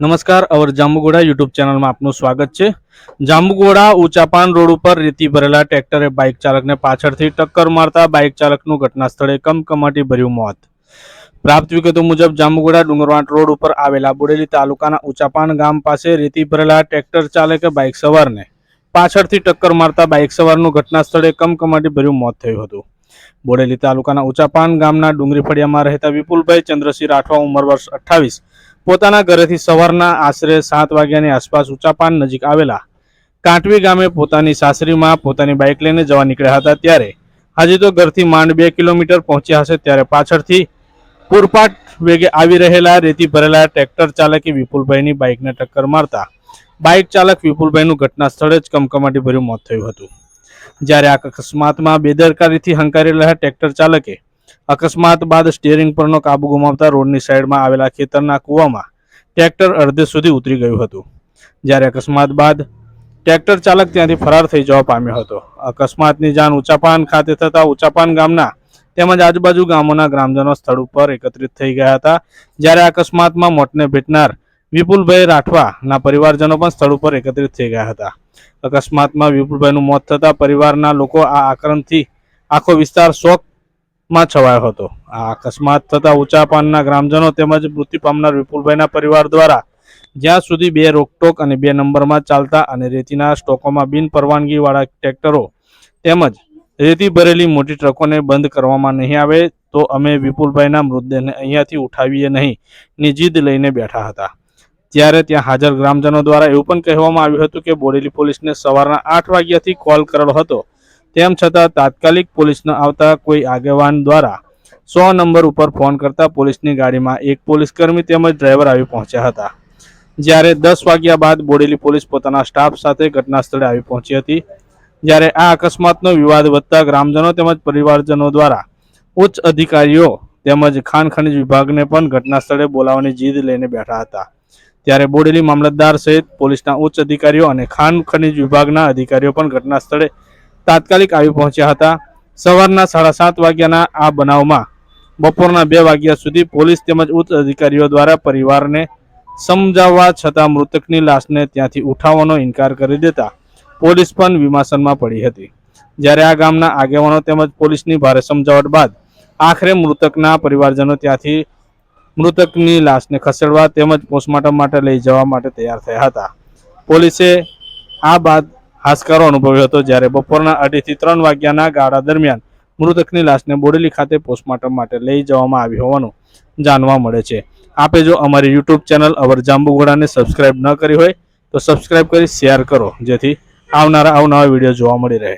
નમસ્કાર, અવર જાંબુગોડા યુટ્યુબ ચેનલમાં આપનું સ્વાગત છે. જાંબુગોડા ઊંચાપાન રોડ ઉપર રેતી ભરેલા ટ્રેક્ટરે બાઇક ચાલકને પાછળથી ટક્કર મારતા બાઇક ચાલકનું ઘટના સ્થળે કમકમાટી ભર્યું મોત. પ્રાપ્ત વિગતો મુજબ, જાંબુગોડા ડુંગરવાંટ રોડ ઉપર આવેલા બોડેલી તાલુકાના ઊંચાપાન ગામ પાસે રેતી ભરેલા ટ્રેક્ટર ચાલકે બાઇક સવારને પાછળથી ટક્કર મારતા બાઇક સવારનું ઘટના સ્થળે કમકમાટી ભર્યું મોત થયું હતું. બોડેલી તાલુકાના ઊંચાપાન ગામના ડુંગરી ફળિયામાં રહેતા વિપુલભાઈ ચંદ્રસિંહ રાઠવા ઉંમર વર્ષ અઠ્ઠાવીસ પોતાના ઘરેથી સવારના આશરે સાત વાગ્યાની આસપાસ ઊંચાપાન નજીક આવેલા કાંટવી ગામે પોતાની સાસરીમાં પોતાની બાઇક લઈને જવા નીકળ્યા હતા ત્યારે હજી તો ઘરથી માંડ બે કિલોમીટર પહોંચ્યા હશે ત્યારે પાછળથી પૂરપાટ વેગે આવી રહેલા રેતી ભરેલા ટ્રેક્ટર ચાલકે વિપુલભાઈની બાઇકને ટક્કર મારતા બાઇક ચાલક વિપુલભાઈનું ઘટના સ્થળે જ કમકમાટી ભર્યું મોત થયું હતું. જ્યારે આ અકસ્માતમાં બેદરકારીથી હંકારી રહેલા ટ્રેક્ટર ચાલકે અકસ્માત બાદ સ્ટીયરિંગ પરનો કાબુ ગુમાવતા રોડની સાઈડમાં આવેલા ખેતરના કૂવામાં ટ્રેક્ટર અડધે સુધી ઉતરી ગયું હતું. જ્યારે અકસ્માત બાદ ટ્રેક્ટર ચાલક ત્યાંથી ફરાર થઈ જવા પામ્યો હતો. અકસ્માતની જાણ ઉચાપાન ખાતે થતા ઉચાપાન ગામના તેમજ આજુબાજુ ગામોના ગ્રામજનો સ્થળ ઉપર એકત્રિત થઈ ગયા હતા. જ્યારે અકસ્માતમાં મોતને ભેટનાર વિપુલભાઈ રાઠવાના પરિવારજનો પણ સ્થળ ઉપર એકત્રિત થઈ ગયા હતા. અકસ્માતમાં વિપુલભાઈનું મોત થતા પરિવારના લોકો આ આક્રમથી આખો વિસ્તાર શોકમાં છવાયો હતો. આ અકસ્માત થતા ઊંચા પાનના ગ્રામજનો તેમજ મૃત્યુ પામનાર વિપુલભાઈના પરિવાર દ્વારા જ્યાં સુધી બે રોકટોક અને બે નંબરમાં ચાલતા અને રેતીના સ્ટોકોમાં બિન પરવાનગીવાળા ટ્રેક્ટરો તેમજ રેતી ભરેલી મોટી ટ્રકોને બંધ કરવામાં નહીં આવે, તો અમે વિપુલભાઈના મૃતદેહને અહીંયાથી ઉઠાવીએ નહીં, ની જીદ લઈને બેઠા હતા. ત્યારે ત્યાં હાજર ગ્રામજનો દ્વારા એવું પણ કહેવામાં આવ્યું હતું કે બોડેલી પોલીસને સવારના આઠ વાગ્યાથી કોલ કરેલો હતો તેમ છતાં તાત્કાલિક પોલીસ આવતા કોઈ આગેવાન દ્વારા સો નંબર ઉપર ફોન કરતા પોલીસની ગાડીમાં એક પોલીસકર્મી તેમજ ડ્રાઈવર આવી પહોંચ્યા હતા. જ્યારે દસ વાગ્યા બાદ બોડેલી પોલીસ પોતાના સ્ટાફ સાથે ઘટના સ્થળે આવી પહોંચી હતી. જ્યારે આ અકસ્માતનો વિવાદ વધતા ગ્રામજનો તેમજ પરિવારજનો દ્વારા ઉચ્ચ અધિકારીઓ તેમજ ખાણ ખનિજ વિભાગને પણ ઘટના સ્થળે બોલાવવાની જીદ લઈને બેઠા હતા. ત્યારે બોડેલી મામલતદાર સહિત પોલીસના ઉચ્ચ અધિકારીઓ અને ખાણ ખનિજ વિભાગના અધિકારીઓ પણ ઘટના સ્થળે તાત્કાલિક આવી પહોંચ્યા હતા. સવારના સાડા સાત વાગ્યાના આ બનાવમાં બપોરના બે વાગ્યા સુધી પોલીસ તેમજ ઉચ્ચ અધિકારીઓ દ્વારા પરિવારને સમજાવવા છતાં મૃતકની લાશને ત્યાંથી ઉઠાવવાનો ઇનકાર કરી દેતા પોલીસ પણ વિમાસનમાં પડી હતી. જ્યારે આ ગામના આગેવાનો તેમજ પોલીસની ભારે સમજાવટ બાદ આખરે મૃતકના પરિવારજનો ત્યાંથી મૃતકની લાશને ખસેડવા તેમજ પોસ્ટમોર્ટમ માટે લઈ જવા માટે તૈયાર થયા હતા. પોલીસે આ બાદ હાશકારો અનુભવ્યો હતો જ્યારે બપોરના અઢીથી ત્રણ વાગ્યાના ગાળા દરમિયાન મૃતકની લાશને બોડેલી ખાતે પોસ્ટમોર્ટમ માટે લઈ જવામાં આવી હોવાનું જાણવા મળે છે. આપે જો અમારી યુટ્યુબ ચેનલ અવર જાંબુઘોડાને સબસ્ક્રાઇબ ન કરી હોય તો સબસ્ક્રાઇબ કરી શેર કરો, જેથી આવનારા અવનવા વીડિયો જોવા મળી રહે.